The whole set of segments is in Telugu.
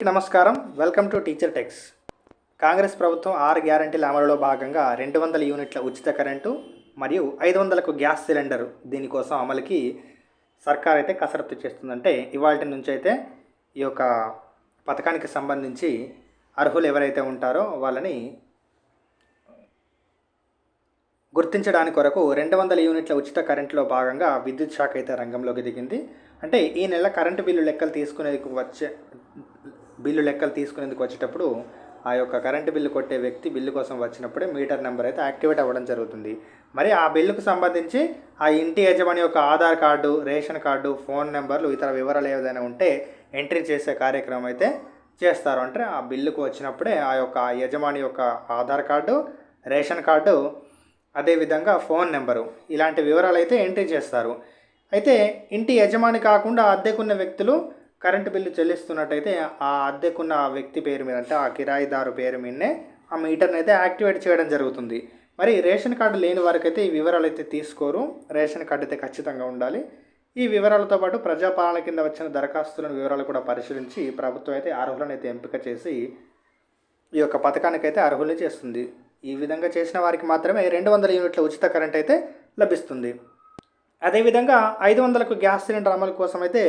నమస్కారం. Welcome to teacher techs. Congress ప్రభుత్వం ఆరు గ్యారంటీల అమలులో భాగంగా రెండు వందల యూనిట్ల ఉచిత కరెంటు మరియు ఐదు వందలకు గ్యాస్ సిలిండర్ దీనికోసం అమలుకి సర్కార్ అయితే కసరత్తు చేస్తుందంటే ఇవాళ నుంచి అయితే ఈ యొక్క పథకానికి సంబంధించి అర్హులు ఎవరైతే ఉంటారో వాళ్ళని గుర్తించడానికి కొరకు రెండు వందల యూనిట్ల ఉచిత కరెంటులో భాగంగా విద్యుత్ శాఖ అయితే రంగంలోకి దిగింది. అంటే ఈ నెల కరెంటు బిల్లు లెక్కలు తీసుకునేందుకు వచ్చే బిల్లు లెక్కలు తీసుకునేందుకు వచ్చేటప్పుడు ఆ యొక్క కరెంటు బిల్లు కొట్టే వ్యక్తి బిల్లు కోసం వచ్చినప్పుడే మీటర్ నెంబర్ అయితే యాక్టివేట్ అవ్వడం జరుగుతుంది. మరి ఆ బిల్లుకు సంబంధించి ఆ ఇంటి యజమాని యొక్క Aadhaar card ration card phone నెంబర్లు ఇతర వివరాలు ఏదైనా ఉంటే ఎంట్రీ చేసే కార్యక్రమం అయితే చేస్తారు. అంటే ఆ బిల్లుకు వచ్చినప్పుడే ఆ యొక్క యజమాని యొక్క ఆధార్ కార్డు రేషన్ కార్డు అదేవిధంగా ఫోన్ నెంబరు ఇలాంటి వివరాలు అయితే ఎంట్రీ చేస్తారు. అయితే ఇంటి యజమాని కాకుండా అద్దెకున్న వ్యక్తులు కరెంటు బిల్లు చెల్లిస్తున్నట్టయితే ఆ అద్దెకున్న ఆ వ్యక్తి పేరు మీద అంటే ఆ కిరాయిదారు పేరు మీదనే ఆ మీటర్ని అయితే యాక్టివేట్ చేయడం జరుగుతుంది. మరి రేషన్ కార్డు లేని వారికి అయితే ఈ వివరాలు అయితే తీసుకోరు. రేషన్ కార్డు అయితే ఖచ్చితంగా ఉండాలి. ఈ వివరాలతో పాటు ప్రజాపాలన కింద వచ్చిన దరఖాస్తులను వివరాలు కూడా పరిశీలించి ప్రభుత్వం అయితే అర్హులను అయితే ఎంపిక చేసి ఈ యొక్క పథకానికి అయితే అర్హులు చేస్తుంది. ఈ విధంగా చేసిన వారికి మాత్రమే రెండు వందల యూనిట్ల ఉచిత కరెంట్ అయితే లభిస్తుంది. అదేవిధంగా ఐదు వందలకు గ్యాస్ సిలిండర్ అమలు కోసం అయితే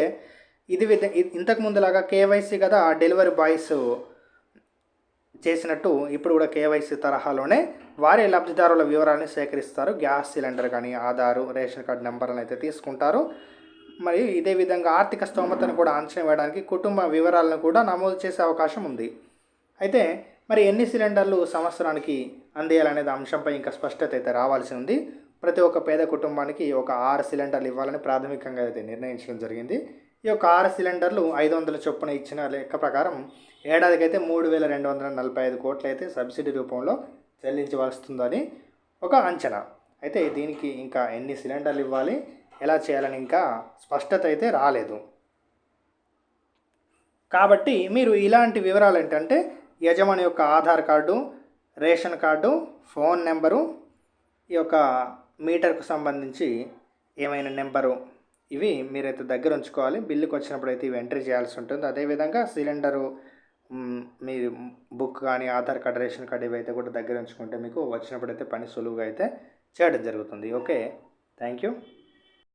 ఇది విధ ఇంతకు ముందులాగా కేవైసీ కదా డెలివరీ బాయ్స్ చేసినట్టు ఇప్పుడు కూడా కేవైసీ తరహాలోనే వారే లబ్ధిదారుల వివరాలను సేకరిస్తారు. గ్యాస్ సిలిండర్ కానీ ఆధారు రేషన్ కార్డు నెంబర్లను అయితే తీసుకుంటారు. మరి ఇదే విధంగా ఆర్థిక స్తోమతను కూడా అంచనా వేయడానికి కుటుంబ వివరాలను కూడా నమోదు చేసే అవకాశం ఉంది. అయితే మరి ఎన్ని సిలిండర్లు సంవత్సరానికి అందేయాలనేది అంశంపై ఇంకా స్పష్టత అయితే రావాల్సి ఉంది. ప్రతి ఒక్క పేద కుటుంబానికి ఒక ఆరు సిలిండర్లు ఇవ్వాలని ప్రాథమికంగా అయితే నిర్ణయించడం జరిగింది. ఈ యొక్క ఆరు సిలిండర్లు ఐదు వందల చొప్పున ఇచ్చిన లెక్క ప్రకారం ఏడాదికైతే మూడు వేల రెండు వందల నలభై ఐదు కోట్లు అయితే సబ్సిడీ రూపంలో చెల్లించవలస్తుందని ఒక అంచనా. అయితే దీనికి ఇంకా ఎన్ని సిలిండర్లు ఇవ్వాలి ఎలా చేయాలని ఇంకా స్పష్టత అయితే రాలేదు. కాబట్టి మీరు ఇలాంటి వివరాలు ఏంటంటే యజమాని యొక్క Aadhaar card ration card phone number ఈ యొక్క మీటర్కు సంబంధించి ఏమైనా నెంబరు ఇవి మీరైతే దగ్గర ఉంచుకోవాలి. బిల్లుకి వచ్చినప్పుడు అయితే ఇవి ఎంట్రీ చేయాల్సి ఉంటుంది. అదేవిధంగా సిలిండరు మీ బుక్ కానీ ఆధార్ కార్డ్ రేషన్ కార్డు ఇవి అయితే కూడా దగ్గర ఉంచుకుంటే మీకు వచ్చినప్పుడు అయితే పని సులువుగా అయితే చేయడం జరుగుతుంది. ఓకే. Thank you